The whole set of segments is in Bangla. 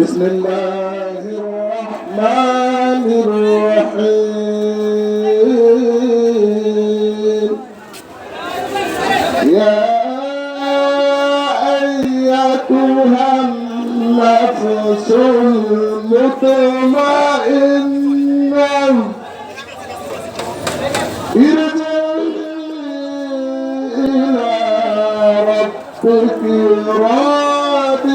بسم الله الرحمن الرحيم. يا أيتها النفس المطمئنة. ارجعي إلى ربك راضية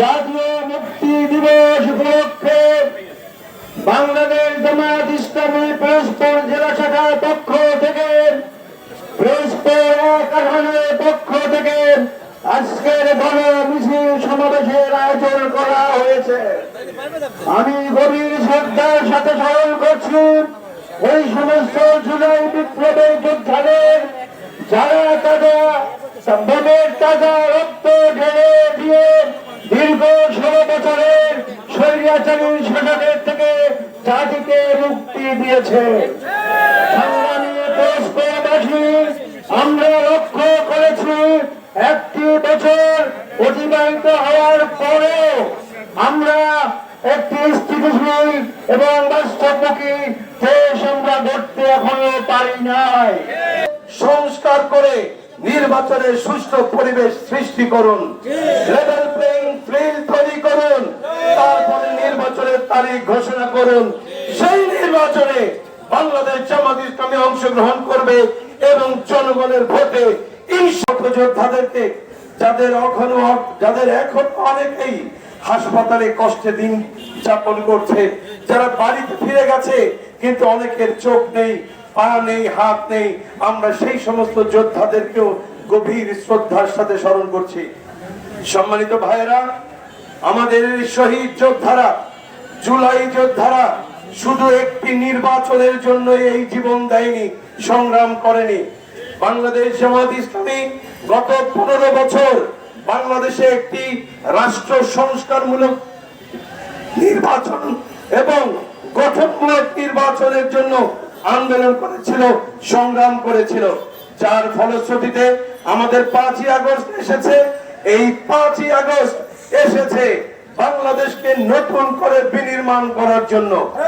জাতীয় মুক্তি দিবস উপলক্ষে বাংলাদেশ জামায়াত ইসলামী পিরোজপুর জেলা শাখার পক্ষ থেকে পিরোজপুর এক পক্ষ থেকে আজকের গণ মিছিল সমাবেশের আয়োজন করা হয়েছে। আমি গভীর শ্রদ্ধার সাথে স্মরণ করছি, এই সমস্ত জুলাই বিপ্লবের যোদ্ধাদের, যারা তাদের বোনের টাকা রক্ত ঢেলে দিয়ে দীর্ঘ ষোলো বছরের স্বৈরাচারী শাসকের থেকে জাতিকে মুক্তি দিয়েছে। আমরা লক্ষ্য করেছি একটি বছর অতিবাহিত হওয়ার পরেও আমরা একটি স্থিতিশীল এবং বাস্তবমুখী দেশ আমরা গড়তে এখনও পারি নাই। সংস্কার করে নির্বাচনের সুষ্ঠু পরিবেশ সৃষ্টি করুন লেভেল প্লেইং ফিল্ড তৈরি করুন তারপরে নির্বাচনের তারিখ ঘোষণা করুন। সেই নির্বাচনে বাংলাদেশ জামাত ইসলামী অংশগ্রহণ করবে এবং জনগণের ভোটে যোদ্ধাদেরকে যাদের এখনও যাদের এখন অনেকেই হাসপাতালে কষ্টে দিন যাপন করছে, যারা বাড়িতে ফিরে গেছে, কিন্তু অনেকের চোখ নেই, পা নেই, হাত নেই, আমরা সেই সমস্ত যোদ্ধাদেরকেও গভীর শ্রদ্ধার সাথে স্মরণ করছি। সম্মানিত ভাইয়েরা, আমাদের শহীদ যোদ্ধারা জুলাই যোদ্ধারা শুধু একটি নির্বাচনের জন্য এই জীবন দেয়নি, সংগ্রাম করেনি। বাংলাদেশ জামাত ইসলামী গত পনেরো বছর বাংলাদেশে একটি রাষ্ট্র সংস্কারমূলক নির্বাচন এবং গঠনমূলক নির্বাচনের জন্য আন্দোলন করেছিল, সংগ্রাম করেছিল। যার ফলশ্রুতিতে আমাদের পাঁচই আগস্ট এসেছে, এই পাঁচই আগস্ট এসেছে। বাংলাদেশকে নতুন করে বিনির্মাণ করার জন্য